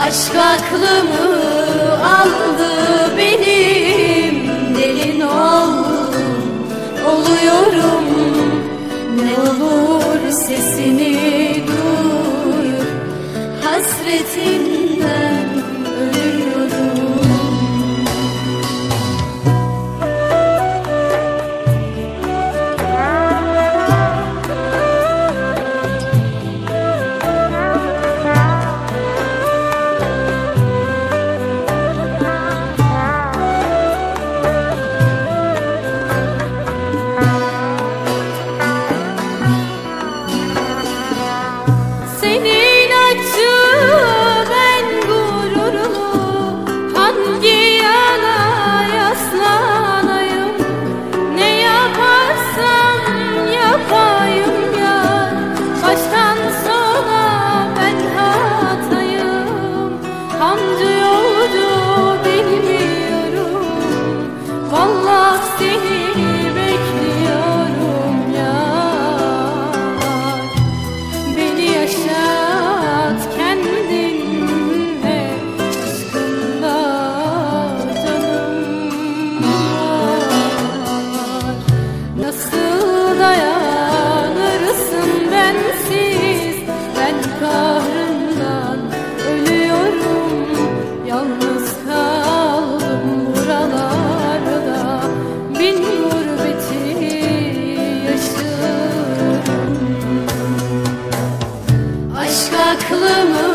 Aşk aklımı aldı benim Delin oldum. Oluyorum Ne olur sesini duyur Hasretin aklımı